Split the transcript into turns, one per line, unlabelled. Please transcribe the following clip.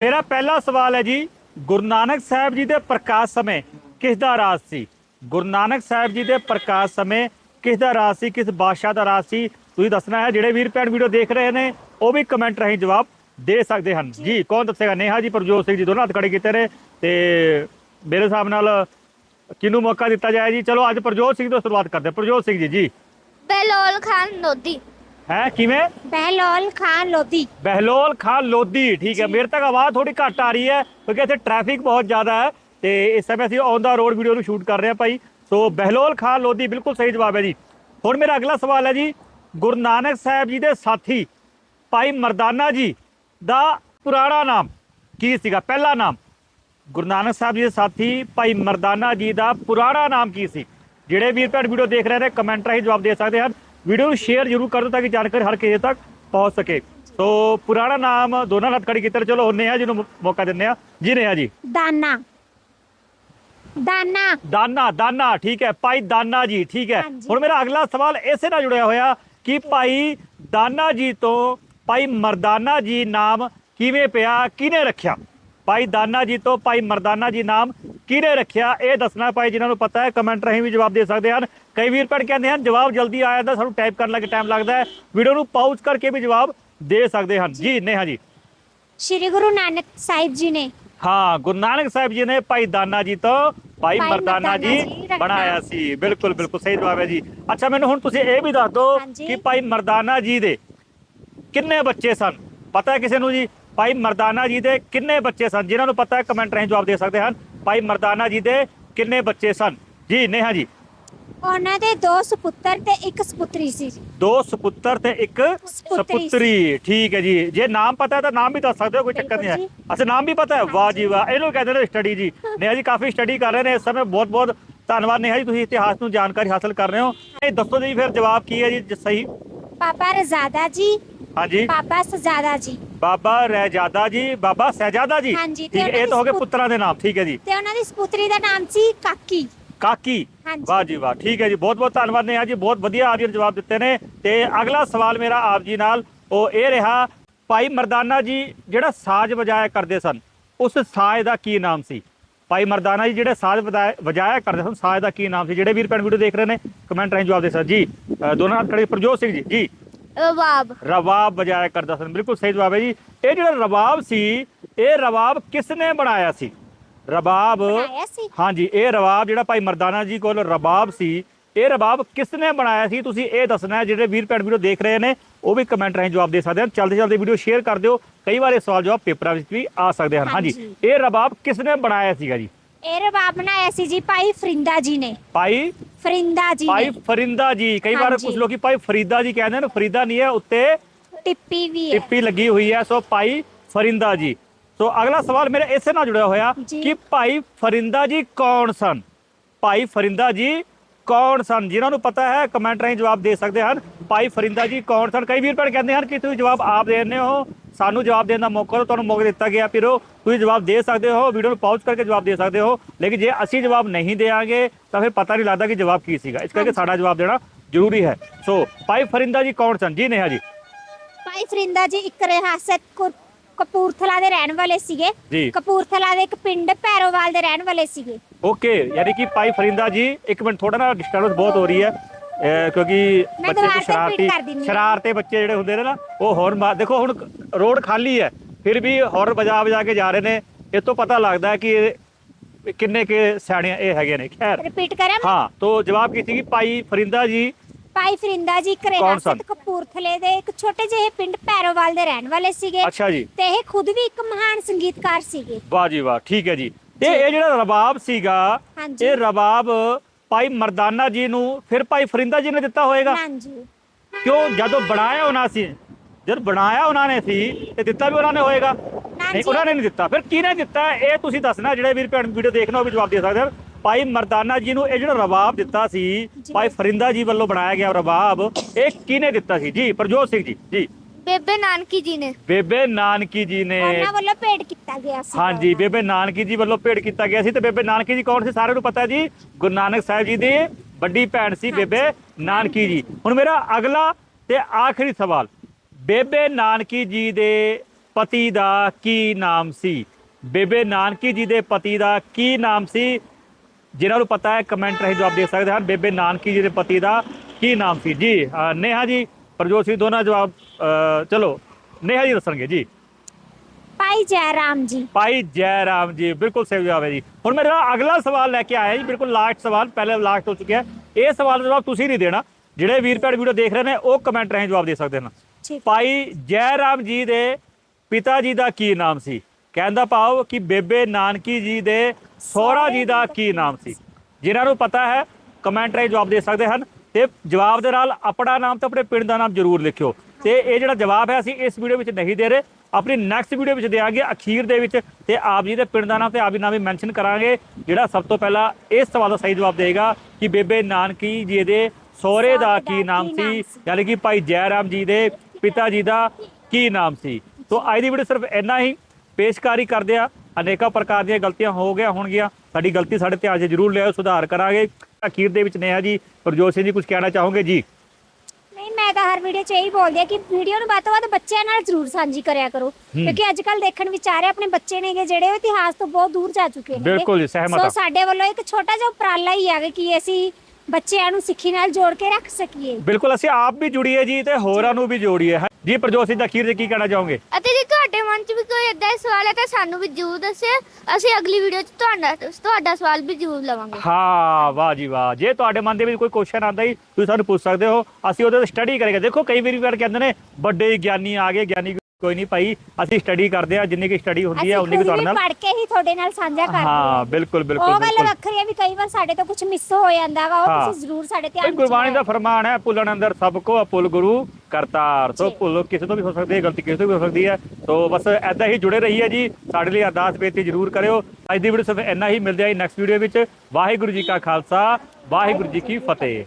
ਮੇਰਾ ਪਹਿਲਾ ਸਵਾਲ ਹੈ ਜੀ, ਗੁਰੂ ਨਾਨਕ ਸਾਹਿਬ ਜੀ ਦੇ ਪ੍ਰਕਾਸ਼ ਸਮੇਂ ਕਿਸ ਦਾ ਰਾਜ ਸੀ? ਗੁਰੂ ਨਾਨਕ ਸਾਹਿਬ ਜੀ ਦੇ ਪ੍ਰਕਾਸ਼ ਸਮੇਂ ਕਿਸ ਦਾ ਰਾਜ ਸੀ, ਕਿਸ ਬਾਦਸ਼ਾਹ ਦਾ ਰਾਜ ਸੀ? ਤੁਸੀਂ ਦੱਸਣਾ ਹੈ, ਜਿਹੜੇ ਵੀਰ ਭੈਣ ਵੀਡੀਓ ਦੇਖ ਰਹੇ ਨੇ, ਉਹ ਵੀ ਕਮੈਂਟ ਰਾਹੀਂ ਜਵਾਬ ਦੇ ਸਕਦੇ ਹਨ। ਜੀ, ਕੌਣ ਦੱਸੇਗਾ? ਨੇਹਾ ਜੀ, ਪ੍ਰਜੋਤ ਸਿੰਘ ਜੀ ਦੋਨੋਂ ਹੱਥ ਖੜੇ ਕੀਤੇ ਨੇ ਤੇ ਮੇਰੇ ਹਿਸਾਬ ਨਾਲ ਕਿਹਨੂੰ ਮੌਕਾ ਦਿੱਤਾ ਜਾਏ ਜੀ? ਚਲੋ, ਅੱਜ ਪ੍ਰਜੋਤ ਸਿੰਘ ਤੋਂ ਸ਼ੁਰੂਆਤ ਕਰਦੇ ਪ੍ਰਜੋਤ ਸਿੰਘ ਜੀ ਜੀ।
ਬਹਿਲੋਲ ਖਾਨ ਲੋਧੀ।
ਹੈ ਕਿਵੇਂ?
ਬਹਿਲੋਲ ਖਾਨ ਲੋਧੀ।
ਬਹਿਲੋਲ ਖਾਨ ਲੋਧੀ ਠੀਕ ਹੈ। ਮੇਰੇ ਤੱਕ ਆਵਾਜ਼ ਥੋੜੀ ਘੱਟ ਆ ਰਹੀ ਹੈ ਕਿਉਂਕਿ ਇੱਥੇ ਟ੍ਰੈਫਿਕ ਬਹੁਤ ਜ਼ਿਆਦਾ ਹੈ ਤੇ ਇਸ ਸਮੇਂ ਅਸੀਂ ਔਨ ਦਾ ਰੋਡ ਵੀਡੀਓ ਨੂੰ ਸ਼ੂਟ ਕਰ ਰਹੇ ਹਾਂ ਭਾਈ। ਸੋ ਬਹਿਲੋਲ ਖਾਨ ਲੋਧੀ ਬਿਲਕੁਲ ਸਹੀ ਜਵਾਬ ਹੈ ਜੀ। ਹੁਣ ਮੇਰਾ ਅਗਲਾ ਸਵਾਲ ਹੈ ਜੀ ਗੁਰੂ ਨਾਨਕ ਸਾਹਿਬ ਜੀ ਦੇ ਸਾਥੀ ਭਾਈ ਮਰਦਾਨਾ ਜੀ ਦਾ ਪੁਰਾਣਾ ਨਾਮ ਕੀ ਸੀਗਾ? ਪਹਿਲਾ ਨਾਮ। ਗੁਰੂ ਨਾਨਕ ਸਾਹਿਬ ਜੀ ਦੇ ਸਾਥੀ ਭਾਈ ਮਰਦਾਨਾ ਜੀ ਦਾ ਪੁਰਾਣਾ ਨਾਮ ਕੀ ਸੀ? ਜਿਹੜੇ ਵੀਰ ਭੈਣ ਵੀਡੀਓ ਦੇਖ ਰਹੇ ਨੇ ਕਮੈਂਟ ਰਾਹੀਂ ਜਵਾਬ ਦੇ ਸਕਦੇ ਹਨ। ਵੀਡੀਓ ਨੂੰ ਸ਼ੇਅਰ ਜ਼ਰੂਰ ਕਰ ਦਿਓ ਤਾਂ ਕਿ ਜਾਣਕਾਰੀ ਹਰ ਕਿਸੇ ਤੱਕ ਪਹੁੰਚ ਸਕੇ। ਸੋ ਪੁਰਾਣਾ ਨਾਮ ਦੋਨਾਂ ਨਾਲ ਖੜੀ ਕੀਤੇ ਚਲੋ ਹੁੰਨੇ ਆ ਜਿਹਨੂੰ ਮੌਕਾ ਦਿੰਨੇ ਆ ਜੀ ਨੇ ਆ ਜੀ।
ਦਾਨਾ। ਦਾਨਾ।
ਦਾਨਾ ਦਾਨਾ ਠੀਕ ਹੈ। ਭਾਈ ਦਾਨਾ ਜੀ ਠੀਕ ਹੈ।
ਹਾਂਜੀ।
ਹੁਣ ਮੇਰਾ ਅਗਲਾ ਸਵਾਲ ਇਸੇ ਨਾਲ ਜੁੜਿਆ ਹੋਇਆ ਕਿ ਭਾਈ ਦਾਨਾ ਜੀ ਤੋਂ ਭਾਈ ਮਰਦਾਨਾ ਜੀ ਨਾਮ ਕਿਵੇਂ ਪਿਆ ਕਿਹਨੇ ਰੱਖਿਆ? ਭਾਈ ਦਾਨਾ ਜੀ ਤੋਂ ਭਾਈ ਮਰਦਾਨਾ ਜੀ ਨਾਮ ਕਿਹਨੇ ਰੱਖਿਆ? ਇਹ ਦੱਸਣਾ ਭਾਈ ਜਿਨ੍ਹਾਂ ਨੂੰ ਪਤਾ ਹੈ ਕਮੈਂਟ ਰਾਹੀਂ ਵੀ ਜਵਾਬ ਦੇ ਸਕਦੇ ਹਨ। ਕਈ ਵੀਰ ਭੈਣ ਕਹਿੰਦੇ ਹਨ ਜਵਾਬ ਜਲਦੀ ਆ ਜਾਂਦਾ ਸਾਨੂੰ ਟਾਈਪ ਕਰਨ ਲੱਗੇ ਟਾਈਮ ਲੱਗਦਾ ਹੈ। ਵੀਡੀਓ ਨੂੰ ਪਾਉਜ਼ ਕਰਕੇ ਵੀ ਜਵਾਬ ਦੇ ਸਕਦੇ ਹਨ। ਜੀ ਨੇਹਾ ਜੀ।
ਸ਼੍ਰੀ ਗੁਰੂ ਨਾਨਕ ਸਾਹਿਬ ਜੀ ਨੇ।
ਹਾਂ ਗੁਰੂ ਨਾਨਕ ਸਾਹਿਬ ਜੀ ਨੇ ਭਾਈ ਦਾਨਾ ਜੀ ਤੋਂ ਭਾਈ
ਭਾਈ
ਮਰਦਾਨਾ ਜੀ
ਮਰਦਾਨਾ ਜੀ ਰੱਖਣਾ।
ਬਣਾਇਆ ਸੀ। ਬਿਲਕੁਲ ਬਿਲਕੁਲ ਸਹੀ ਜਵਾਬ ਹੈ ਜੀ। ਅੱਛਾ ਮੈਨੂੰ ਹੁਣ ਤੁਸੀਂ ਇਹ ਵੀ ਦੱਸ ਦਿਓ
ਹਾਂਜੀ।
ਕਿ ਭਾਈ ਮਰਦਾਨਾ ਜੀ ਦੇ ਕਿੰਨੇ ਬੱਚੇ ਸਨ? ਪਤਾ ਹੈ ਕਿਸੇ ਨੂੰ ਜੀ? ਭਾਈ ਮਰਦਾਨਾ ਜੀ ਦੇ ਕਿੰਨੇ ਬੱਚੇ ਸਨ? ਜਿਨ੍ਹਾਂ ਨੂੰ ਪਤਾ ਹੈ ਕਮੈਂਟ ਰਾਹੀਂ ਜਵਾਬ ਦੇ ਸਕਦੇ ਹਨ। ਭਾਈ ਮਰਦਾਨਾ ਜੀ ਦੇ ਕਿੰਨੇ ਬੱਚੇ ਸਨ? ਜੀ ਨੇਹਾ ਜੀ।
ਉਹਨਾਂ ਦੇ ਦੋ ਸੁਪੁੱਤਰ ਤੇ ਇੱਕ ਸੁਪੁੱਤਰੀ ਸੀ ਜੀ।
ਦੋ ਸੁਪੁੱਤਰ ਤੇ ਇੱਕ
ਸੁਪੁੱਤਰੀ
ਠੀਕ ਹੈ ਜੀ। ਜੇ ਨਾਮ ਪਤਾ ਹੈ ਤਾਂ ਨਾਮ ਵੀ ਦੱਸ ਸਕਦੇ ਹੋ ਕੋਈ ਚੱਕਰ ਨਹੀਂ ਹੈ।
ਬਿਲਕੁਲ
ਅੱਛਾ ਨਾਮ ਵੀ ਪਤਾ ਹੈ? ਵਾਹ ਜੀ ਵਾਹ। ਇਹਨੂੰ ਕਹਿੰਦੇ ਨੇ ਸਟੱਡੀ ਜੀ। ਨੇਹਾ ਜੀ ਕਾਫੀ ਸਟੱਡੀ ਕਰ ਰਹੇ ਨੇ। ਇਸ ਸਮੇਂ ਬਹੁਤ ਬਹੁਤ ਧੰਨਵਾਦ ਨੇਹਾ ਜੀ। ਤੁਸੀਂ ਇਤਿਹਾਸ ਨੂੰ ਜਾਣਕਾਰੀ ਹਾਸਲ ਕਰ ਰਹੇ ਹੋ। ਇਹ ਦੱਸੋ ਜੀ ਫਿਰ ਜਵਾਬ ਕੀ ਹੈ ਜੀ? ਜ- ਸਹੀ
ਪਾਪਾ ਰਜ਼ਾਦਾ ਜੀ।
ਹਾਂਜੀ।
ਪਾਪਾ ਸਜ਼ਾਦਾ ਜੀ।
ਬਾਬਾ ਰਹਿਜਾਦਾ ਜੀ ਬਾਬਾ ਸਹਿਜਾਦਾ ਜੀ।
ਹਾਂਜੀ, ਤੇ
ਠੀਕ ਹੈ ਇਹ ਤਾਂ ਹੋ ਗਏ ਪੁੱਤਰਾਂ ਦੇ ਨਾਮ ਠੀਕ ਹੈ ਜੀ।
ਤੇ ਉਹਨਾਂ ਦੀ ਸੁਪੁੱਤਰੀ ਦਾ ਨਾਮ ਸੀ ਕਾਕੀ।
ਕਾਕੀ।
ਹਾਂਜੀ।
ਵਾਹ ਜੀ ਵਾਹ ਠੀਕ ਹੈ ਜੀ ਬਹੁਤ ਬਹੁਤ ਧੰਨਵਾਦ ਨੇ ਜੀ ਬਹੁਤ ਵਧੀਆ ਆਪ ਜੀ ਨੇ ਜਵਾਬ ਦਿੱਤੇ ਨੇ। ਤੇ ਅਗਲਾ ਸਵਾਲ ਮੇਰਾ ਆਪ ਜੀ ਨਾਲ ਉਹ ਇਹ ਰਿਹਾ ਭਾਈ ਮਰਦਾਨਾ ਜੀ ਜਿਹੜਾ ਸਾਜ਼ ਵਜਾਇਆ ਕਰਦੇ ਸਨ ਉਸ ਸਾਜ਼ ਦਾ ਕੀ ਨਾਮ ਸੀ? ਭਾਈ ਮਰਦਾਨਾ ਜੀ ਜਿਹੜੇ ਸਾਜ਼ ਵਜਾਇਆ- ਵਜਾਇਆ ਕਰਦੇ ਸਨ ਸਾਜ਼ ਦਾ ਕੀ ਨਾਮ ਸੀ? ਜਿਹੜੇ ਵੀਰ ਭੈਣ ਵੀਡੀਓ ਦੇਖ ਰਹੇ ਨੇ ਕਮੈਂਟ ਰਾਹੀਂ ਜਵਾਬ ਦੇ ਸਰ ਜੀ ਅ, ਦੋਨਾਂ ਨਾਲ ਖੜੇ ਪ੍ਰਜੋਤ ਸਿੰਘ ਜੀ ਜੀ।
ਰਵਾਬ
ਰਵਾਬ ਵਜਾਇਆ ਕਰਦਾ ਸਨ ਬਿਲਕੁਲ ਸਹੀ ਜਵਾਬ ਹੈ ਜੀ ਇਹ ਜਿਹੜਾ ਰਵਾਬ ਸੀ ਇਹ ਰਵਾਬ ਕਿਸ ਨੇ ਬਣਾਇਆ ਸੀ ਰਵਾਬ
ਬਣਾਇਆ ਸੀ
ਹਾਂਜੀ ਇਹ ਰਵਾਬ ਜਿਹੜਾ ਭਾਈ ਮਰਦਾਨਾ ਜੀ ਕੋਲ ਰਵਾਬ ਸੀ ਇਹ ਰਵਾਬ ਕਿਸ ਨੇ ਬਣਾਇਆ ਸੀ ਤੁਸੀਂ ਇਹ ਦੱਸਣਾ ਹੈ ਜਿਹੜੇ ਵੀਰ ਭੈਣ ਵੀਡੀਓ ਦੇਖ ਰਹੇ ਨੇ ਉਹ ਵੀ ਕਮੈਂਟ ਰਾਹੀਂ ਜਵਾਬ ਦੇ ਸਕਦੇ ਹਨ ਚਲਦੇ ਚਲਦੇ ਵੀਡੀਓ ਸ਼ੇਅਰ ਕਰ ਦਿਓ ਕਈ ਵਾਰ ਇਹ ਸਵਾਲ ਜਵਾਬ ਪੇਪਰਾਂ ਵਿੱਚ ਵੀ ਆ ਸਕਦੇ ਹਨ ਹਾਂਜੀ
ਹਾਂਜੀ।
ਇਹ ਰਵਾਬ ਕਿਸ ਨੇ ਬਣਾਇਆ ਸੀਗਾ ਜੀ
ਇਹ ਰਵਾਬ ਬਣਾਇਆ ਸੀ ਜੀ ਭਾਈ ਫਰਿੰਦਾ ਜੀ ਨੇ
ਭਾਈ
ਫਰਿੰਦਾ ਜੀ
ਭਾਈ ਫਰਿੰਦਾ ਜੀ ਕਈ ਵਾਰ
ਹਾਂਜੀ।
ਕੁਝ ਲੋਕੀ ਭਾਈ ਫਰੀਦਾ ਜੀ ਕਹਿੰਦੇ ਨੇ ਫਰੀਦਾ ਨਹੀਂ ਹੈ ਉੱਤੇ
ਟਿੱਪੀ ਵੀ ਹੈ।
ਟਿੱਪੀ ਲੱਗੀ ਹੋਈ ਹੈ। ਸੋ ਭਾਈ ਫਰਿੰਦਾ ਜੀ ਸੋ ਅਗਲਾ ਸਵਾਲ ਮੇਰਾ ਇਸੇ ਨਾਲ ਜੁੜਿਆ ਹੋਇਆ
ਜੀ।
ਕਿ ਭਾਈ ਫਰਿੰਦਾ ਜੀ ਕੌਣ ਸਨ? ਭਾਈ ਫਰਿੰਦਾ ਜੀ ਕੌਣ ਸਨ? ਜਿਨ੍ਹਾਂ ਨੂੰ ਪਤਾ ਹੈ ਕਮੈਂਟ ਰਾਹੀਂ ਜਵਾਬ ਦੇ ਸਕਦੇ ਹਨ। ਭਾਈ ਫਰਿੰਦਾ ਜੀ ਕੌਣ ਸਨ? ਕਈ ਵੀਰ ਭੈਣ ਕਹਿੰਦੇ ਹਨ ਕਿ ਤੁਸੀਂ ਜਵਾਬ ਆਪ ਦੇ ਰਹੇ ਹੋ। ਸਾਨੂੰ ਜਵਾਬ ਦੇਣ ਦਾ ਮੌਕਾ ਤੁਹਾਨੂੰ ਮੌਕਾ ਦਿੱਤਾ ਗਿਆ ਪਿਰੋ। ਤੁਸੀਂ ਜਵਾਬ ਦੇ ਸਕਦੇ ਹੋ ਵੀਡੀਓ ਨੂੰ ਪਾਉਜ਼ ਕਰਕੇ ਜਵਾਬ ਦੇ ਸਕਦੇ ਹੋ। ਲੇਕਿਨ ਜੇ ਅਸੀਂ ਜਵਾਬ ਨਹੀਂ ਦੇਾਂਗੇ ਤਾਂ ਫਿਰ ਪਤਾ ਨਹੀਂ ਲੱਗਦਾ ਕਿ ਜਵਾਬ ਕੀ ਸੀਗਾ। ਇਸ ਕਰਕੇ ਸਾਡਾ ਜਵਾਬ ਦੇਣਾ ਜ਼ਰੂਰੀ ਹੈ। ਸੋ ਭਾਈ ਫਰਿੰਦਾ ਜੀ ਕੌਣ ਸਨ? ਜੀ ਨੇਹਾ ਜੀ।
ਭਾਈ ਫਰਿੰਦਾ ਜੀ ਇੱਕ ਰਿਆਸਤ ਕੁਰ- ਕਪੂਰਥਲਾ ਦੇ ਰਹਿਣ ਵਾਲੇ ਸੀਗੇ। ਕਪੂਰਥਲਾ ਦੇ ਇੱਕ ਪਿੰਡ ਭੈਰੋਵਾਲ ਦੇ ਰਹਿਣ ਵਾਲੇ ਸੀਗੇ।
ਓਕੇ ਯਾਨੀ ਕਿ ਭਾਈ ਫਰਿੰਦਾ ਜੀ ਇੱਕ ਮਿੰਟ ਥੋੜਾ ਨਾ ਡਿਸਟਰਬੈਂਸ ਬਹੁਤ ਹੋ ਰਹੀ ਹੈ। ਕਿਉਂਕਿ
ਮੈਂ
ਬੱਚੇ
ਦੁਬਾਰਾ ਤੋਂ
ਸ਼ਰਾਰਤੀ
repeat ਕਰ ਦਿੰਦੀ ਹਾਂ।
ਸ਼ਰਾਰਤੇ ਬੱਚੇ ਜਿਹੜੇ ਹੁੰਦੇ ਨੇ ਨਾ ਉਹ ਹੌਰਨ ਮਾਰ ਦੇਖੋ ਹੁਣ ਰੋਡ ਖਾਲੀ ਹੈ ਫਿਰ ਵੀ ਹੌਰਨ ਵਜਾ ਵਜਾ ਕੇ ਜਾ ਰਹੇ ਨੇ ਇਹ ਤੋਂ ਪਤਾ ਲੱਗਦਾ ਹੈ ਕਿ ਇਹ ਕਿੰਨੇ ਕੇ ਸਿਆਣੇ ਇਹ ਹੈਗੇ ਨੇ ਖੈਰ
ਰਿਪੀਟ ਕਰਾਂ ਮੈਂ?
ਹਾਂ ਤੋਂ ਜਵਾਬ ਕੀ ਸੀ ਕਿ ਭਾਈ ਫਰਿੰਦਾ ਜੀ
ਭਾਈ ਫਰਿੰਦਾ ਜੀ ਇੱਕ
ਸਨ?
ਕਪੂਰਥਲੇ ਦੇ ਇੱਕ ਛੋਟੇ ਜਿਹੇ ਪਿੰਡ ਭੈਰੋਵਾਲ ਦੇ ਰਹਿਣ ਵਾਲੇ ਸੀਗੇ
ਅੱਛਾ ਜੀ
ਤੇ ਇਹ ਖੁਦ ਵੀ ਇੱਕ ਮਹਾਨ ਸੰਗੀਤਕਾਰ ਸੀਗੇ
ਵਾਹ ਜੀ ਵਾਹ ਠੀਕ ਹੈ ਜੀ ਤੇ ਇਹ ਜਿਹੜਾ ਰਬਾਬ ਸੀਗਾ
ਹਾਂਜੀ।
ਇਹ ਰਬਾਬ ਭਾਈ ਮਰਦਾਨਾ ਜੀ ਨੂੰ ਫਿਰ ਭਾਈ ਫਰਿੰਦਾ ਜੀ ਨੇ ਦਿੱਤਾ ਹੋਏਗਾ?
ਹਾਂਜੀ।
ਕਿਉਂ? ਜਦੋਂ ਬਣਾਇਆ ਉਹਨਾਂ ਸੀ ਜਦ ਬਣਾਇਆ ਉਹਨਾਂ ਨੇ ਸੀ ਤੇ ਦਿੱਤਾ ਵੀ ਉਹਨਾਂ ਨੇ ਹੋਏਗਾ? ਨਹੀਂ ਉਹਨਾਂ ਨੇ ਨਹੀਂ ਦਿੱਤਾ। ਫਿਰ ਕਿਹਨੇ ਦਿੱਤਾ? ਇਹ ਤੁਸੀਂ ਦੱਸਣਾ ਜਿਹੜੇ ਵੀਰ ਭੈਣ ਵੀਡੀਓ ਦੇਖਣਾ ਉਹ ਵੀ ਜਵਾਬ ਦੇ ਸਕਦੇ ਹਨ। ਭਾਈ ਮਰਦਾਨਾ ਜੀ ਨੂੰ ਇਹ ਜਿਹੜਾ ਰਬਾਬ ਦਿੱਤਾ ਸੀ। ਭਾਈ ਫਰਿੰਦਾ ਜੀ ਵੱਲੋਂ ਬਣਾਇਆ ਗਿਆ ਰਬਾਬ ਇਹ ਕਿਹਨੇ ਦਿੱਤਾ ਸੀ? ਜੀ ਪ੍ਰਜੋਤ ਸਿੰਘ ਜੀ ਜੀ।
ਬੇਬੇ ਨਾਨਕੀ ਜੀ ਨੇ।
ਬੇਬੇ ਨਾਨਕੀ ਜੀ ਨੇ।
ਉਹਨਾਂ ਵੱਲੋਂ ਭੇਟ ਕੀਤਾ ਗਿਆ ਸੀ।
ਹਾਂਜੀ ਬੇਬੇ ਨਾਨਕੀ ਜੀ ਵੱਲੋਂ ਭੇਟ ਕੀਤਾ ਗਿਆ ਸੀ ਤੇ ਬੇਬੇ ਨਾਨਕੀ ਜੀ ਕੌਣ ਸੀ ਸਾਰਿਆਂ ਨੂੰ ਪਤਾ ਜੀ? ਗੁਰੂ ਨਾਨਕ ਸਾਹਿਬ ਜੀ ਦੀ ਵੱਡੀ ਭੈਣ ਸੀ ਬੇਬੇ ਨਾਨਕੀ ਜੀ। ਹੁਣ ਮੇਰਾ ਅਗਲਾ ਤੇ ਆਖਰੀ ਸਵਾਲ। ਬੇਬੇ ਨਾਨਕੀ ਜੀ ਦੇ ਪਤੀ ਦਾ ਕੀ ਨਾਮ ਸੀ? ਬੇਬੇ ਨਾਨਕੀ ਜੀ ਦੇ ਪਤੀ ਦਾ ਕੀ ਨਾਮ ਸੀ? ਜਿਨ੍ਹਾਂ ਨੂੰ ਪਤਾ ਹੈ ਕਮੈਂਟ ਰਾਹੀਂ ਜਵਾਬ ਦੇ ਸਕਦੇ ਹਨ। ਬੇਬੇ ਨਾਨਕੀ ਜੀ ਦੇ ਪਤੀ ਦਾ ਕੀ ਨਾਮ ਸੀ? ਜੀ ਨੇਹਾ ਜੀ ਪ੍ਰਜੋਤ ਸਿੰਘ ਦੋਨਾਂ ਜਵਾਬ ਚਲੋ ਨੇਹਾ ਜੀ ਦੱਸਣਗੇ ਜੀ।
ਭਾਈ ਜੈ ਰਾਮ ਜੀ।
ਭਾਈ ਜੈ ਰਾਮ ਜੀ ਬਿਲਕੁਲ ਸਹੀ ਜਵਾਬ ਹੈ ਜੀ। ਹੁਣ ਮੇਰਾ ਅਗਲਾ ਸਵਾਲ ਲੈ ਕੇ ਆਇਆ ਜੀ ਬਿਲਕੁਲ ਲਾਸਟ ਸਵਾਲ ਪਹਿਲੇ ਲਾਸਟ ਹੋ ਚੁੱਕਿਆ। ਇਹ ਸਵਾਲ ਦਾ ਜਵਾਬ ਤੁਸੀਂ ਨਹੀਂ ਦੇਣਾ। ਜਿਹੜੇ ਵੀਰ ਭੈਣ ਵੀਡੀਓ ਦੇਖ ਰਹੇ ਨੇ ਉਹ ਕਮੈਂਟ ਰਾਹੀਂ ਜਵਾਬ ਦੇ ਸਕਦੇ ਹਨ।
ਠੀਕ।
ਭਾਈ ਜੈ ਰਾਮ ਜੀ ਦੇ ਪਿਤਾ ਜੀ ਦਾ ਕੀ ਨਾਮ ਸੀ? ਕਹਿੰਦਾ ਭਾਵ ਕਿ ਬੇਬੇ ਨਾਨਕੀ ਜੀ ਦੇ ਸਹੁਰਾ ਜੀ ਦਾ ਕੀ ਨਾਮ ਸੀ? ਜਿਨ੍ਹਾਂ ਨੂੰ ਪਤਾ ਹੈ ਕਮੈਂਟ ਰਾਹੀਂ ਜਵਾਬ ਦੇ ਸਕਦੇ ਹਨ। ਤੇ ਜਵਾਬ ਦੇ ਨਾਲ ਆਪਣਾ ਨਾਮ ਤੇ ਆਪਣੇ ਪਿੰਡ ਦਾ ਨਾਮ ਜ਼ਰੂਰ ਲਿਖਿਓ। ਤੇ ਇਹ ਜਿਹੜਾ ਜਵਾਬ ਹੈ ਅਸੀਂ ਇਸ ਵੀਡੀਓ ਵਿੱਚ ਨਹੀਂ ਦੇ ਰਹੇ। ਆਪਣੀ ਨੈਕਸਟ ਵੀਡੀਓ ਵਿੱਚ ਦੇਵਾਂਗੇ ਅਖੀਰ ਦੇ ਵਿੱਚ ਤੇ ਆਪ ਜੀ ਦੇ ਪਿੰਡ ਦਾ ਨਾਮ ਤੇ ਆਪ ਜੀ ਨਾਮ ਵੀ ਮੈਂਸ਼ਨ ਕਰਾਂਗੇ ਜਿਹੜਾ ਸਭ ਤੋਂ ਪਹਿਲਾਂ ਇਸ ਸਵਾਲ ਦਾ ਸਹੀ ਜਵਾਬ ਦੇਗਾ ਕਿ ਬੇਬੇ ਨਾਨਕੀ ਜੀ ਦੇ ਸਹੁਰੇ ਦਾ ਕੀ ਨਾਮ ਸੀ? ਯਾਨੀ ਕਿ ਭਾਈ ਜੈ ਰਾਮ ਜੀ ਦੇ ਪਿਤਾ ਜੀ ਦਾ ਕੀ ਨਾਮ ਸੀ? ਸੋ ਅੱਜ ਦੀ ਵੀਡੀਓ ਸਿਰਫ ਇੰਨਾ ਹੀ। ਪੇਸ਼ਕਾਰੀ ਕਰਦੇ ਆ। ਅਨੇਕਾਂ ਪ੍ਰਕਾਰ ਦੀਆਂ ਗਲਤੀਆਂ ਹੋ ਗਿਆ ਹੋਣਗੀਆਂ। ਸਾਡੀ ਗਲਤੀ ਸਾਡੇ ਧਿਆਨ 'ਚ ਜ਼ਰੂਰ ਲਿਆਓ ਸੁਧਾਰ ਕਰਾਂਗੇ। ਅਖੀਰ ਦੇ ਵਿੱਚ ਨੇਹਾ ਜੀ ਪ੍ਰਜੋਤ ਸਿੰਘ ਜੀ ਕੁਝ ਕਹਿਣਾ ਚਾਹੋਗੇ? ਜੀ।
ਮੈਂ ਤਾਂ ਹਰ ਵੀਡੀਓ 'ਚ ਇਹੀ ਬੋਲਦੀ ਆ ਕਿ ਵੀਡੀਓ ਨੂੰ ਵੱਧ ਤੋਂ ਵੱਧ ਬੱਚਿਆਂ ਨਾਲ ਜ਼ਰੂਰ ਸਾਂਝੀ ਕਰਿਆ ਕਰੋ। ਕਿਉਂਕਿ ਅੱਜ ਕੱਲ ਦੇਖਣ ਵਿੱਚ ਆ ਰਹੇ ਆਪਣੇ ਬੱਚੇ ਨੇਗੇ ਜਿਹੜੇ ਉਹ ਇਤਿਹਾਸ ਤੋਂ ਬਹੁਤ ਦੂਰ ਜਾ ਚੁੱਕੇ ਨੇ
ਬਿਲਕੁਲ ਜੀ, ਸਹਿਮਤ
ਸੋ
ਹਾਂ।
ਸਾਡੇ ਵੱਲੋਂ ਇੱਕ ਛੋਟਾ ਜਿਹਾ ਉਪਰਾਲਾ ਹੀ ਆ ਕਿ ਅਸੀਂ ਬੱਚਿਆਂ ਨੂੰ ਸਿੱਖੀ ਨਾਲ ਜੋੜ ਕੇ ਰੱਖ ਸਕੀਏ।
ਬਿਲਕੁਲ ਅਸੀਂ ਆਪ ਵੀ ਜੁੜੀਏ ਜੀ ਤੇ ਹੋਰਾਂ ਨੂੰ ਵੀ ਜੋੜੀਏ। ਜੀ ਪ੍ਰਜੋਤ ਸਿੰਘ ਅਖੀਰ 'ਚ ਕੀ ਕਹਿਣਾ ਚਾਹੋਗੇ?
ਅਤੇ ਜੇ ਤੁਹਾਡੇ ਮਨ 'ਚ ਵੀ ਕੋਈ ਏਦਾਂ ਦਾ ਸਵਾਲ ਹੈ ਤਾਂ ਸਾਨੂੰ ਵੀ ਜ਼ਰੂਰ ਦੱਸਿਓ। ਅਸੀਂ ਅਗਲੀ ਵੀਡੀਓ 'ਚ ਤੁਹਾਡਾ ਤੁਹਾਡਾ ਸਵਾਲ ਵੀ ਜ਼ਰੂਰ ਲਵਾਂਗੇ।
ਹਾਂ, ਵਾਹ ਜੀ ਵਾਹ। ਜੇ ਤੁਹਾਡੇ ਮਨ ਦੇ ਵਿੱਚ ਕੋਈ ਕੁਐਸਚਨ ਆਉਂਦਾ ਹੀ ਤੁਸੀਂ ਸਾਨੂੰ ਪੁੱਛ ਸਕਦੇ ਹੋ। ਅਸੀਂ ਉਹਦੇ ਤੇ ਸਟੱਡੀ ਕਰਾਂਗੇ। ਦੇਖੋ, ਕਈ ਵਾਰੀ ਵਾਰ ਕਹਿੰਦੇ ਨੇ, ਵੱਡੇ ਗਿਆਨੀ ਆ ਗਏ, ਗਿਆਨੀ ਕੋਈ ਨਹੀਂ ਭਾਈ ਅਸੀਂ ਸਟੱਡੀ ਕਰਦੇ ਆ ਜਿੰਨੀ ਕੀ ਸਟੱਡੀ ਹੁੰਦੀ ਹੈ ਉਨੀ ਕੁ ਤੁਹਾਡੇ
ਵੀ
ਨਾਲ।
ਪੜ੍ਹ ਕੇ ਹੀ ਤੁਹਾਡੇ ਨਾਲ ਸਾਂਝਾ ਕਰਦੇ
ਹਾਂ।
ਹਾਂ
ਬਿਲਕੁਲ ਬਿਲਕੁਲ
ਉਹ ਗੱਲ ਵੱਖਰੀ ਹੈ ਵੀ ਕਈ ਵਾਰ ਸਾਡੇ ਤੋਂ ਕੁਝ ਮਿਸ ਹੋ ਜਾਂਦਾ ਗਾ ਉਹ
ਹਾਂ।
ਤੁਸੀਂ ਜ਼ਰੂਰ ਸਾਡੇ ਧਿਆਨ
ਗੁਰਬਾਣੀ ਦਾ। ਫਰਮਾਨ ਹੈ ਭੁੱਲਣ ਅੰਦਰ ਸਭ ਕੋ ਅਪੁੱਲ ਗੁਰੂ ਕਰਤਾਰ। ਸੋ। ਭੁੱਲ ਕਿਸੇ ਤੋਂ ਵੀ ਹੋ ਸਕਦੀ ਹੈ ਗਲਤੀ ਕਿਸੇ ਤੋਂ ਵੀ ਹੋ ਸਕਦੀ ਹੈ। ਸੋ ਬਸ ਐਦਾਂ ਹੀ ਜੁੜੇ ਰਹੀਏ ਜੀ ਸਾਡੇ ਲਈ ਅਰਦਾਸ ਬੇਨਤੀ ਜ਼ਰੂਰ ਕਰਿਓ। ਅੱਜ ਦੀ ਵੀਡੀਓ ਸਿਰਫ ਇੰਨਾ ਹੀ ਮਿਲਦੇ ਆ ਨੈਕਸਟ ਵੀਡੀਓ ਵਿੱਚ। ਵਾਹਿਗੁਰੂ ਜੀ ਕਾ ਖਾਲਸਾ ਵਾਹਿਗੁਰੂ ਜੀ ਕੀ ਫਤਿਹ।